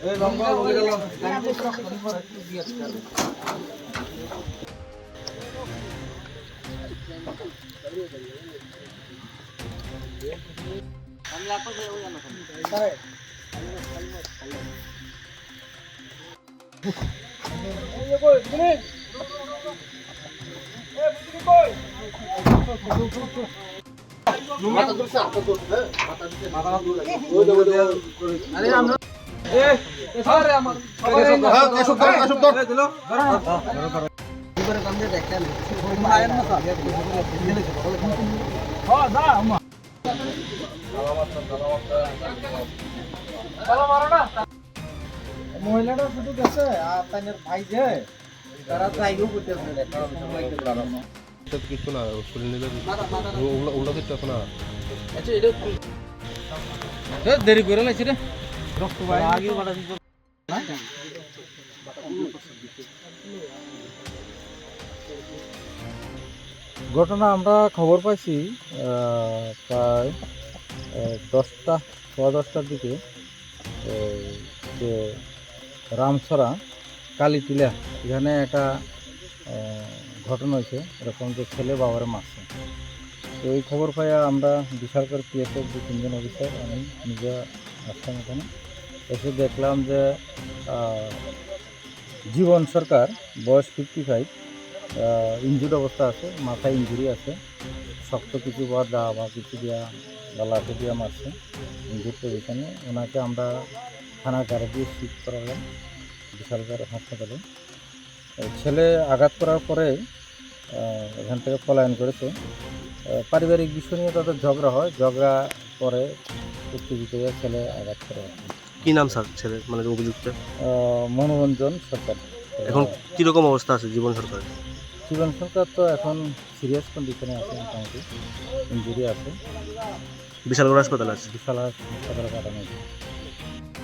কুড়াল দিয়ে না মারছে কুড়ালটা রয়েছে মহিলাটা শুধু গেছে আর তাদের ভাই যে তারা যাইও করতে কিছু না শরীর নিলে ওগুলো ওগুলো না দেরি করে লাগছে রে। ঘটনা আমরা খবর পাইছি প্রায় দশটা সোয়া দশটার দিকে যে রামছড়া, কালীটিলা, এখানে একটা ঘটনা হয়েছে, এরকম যে ছেলে বাবার মারছে তো এই খবর পাই আমরা বিশাল করে পিএসএফ দু তিনজন অফিসার, আমি নিজে আসলাম এখানে। এসে দেখলাম যে জীবন সরকার, বয়স ফিফটি ফাইভ ইঞ্জুরি অবস্থা আছে, মাথায় ইঞ্জুরি আছে, শক্ত কিছু বা দা বা কিছু দিয়া, বা লাঠি দিয়া মারছে ইঞ্জুর পজিশনে ওনাকে আমরা থানার গাড়ি দিয়ে শিফট করালাম, বিশালগড় হাসপাতালে। ছেলে আঘাত করার পরে এখান থেকে পলায়ন করেছে। পারিবারিক বিষয় নিয়ে তাদের ঝগড়া হয়। ঝগড়া পরে উত্তেজিত হয়ে ছেলে আঘাত করে। কি নাম স্যার ছেলের মানে অভিযুক্ত মনোরঞ্জন সরকার। এখন কীরকম অবস্থা আছে জীবন সরকার জীবন সরকার তো এখন সিরিয়াস কন্ডিশনে আছে মোটামুটি ইঞ্জুরি আছে। বিশালগড় হাসপাতাল আছে? বিশাল হাসপাতালে পাঠানো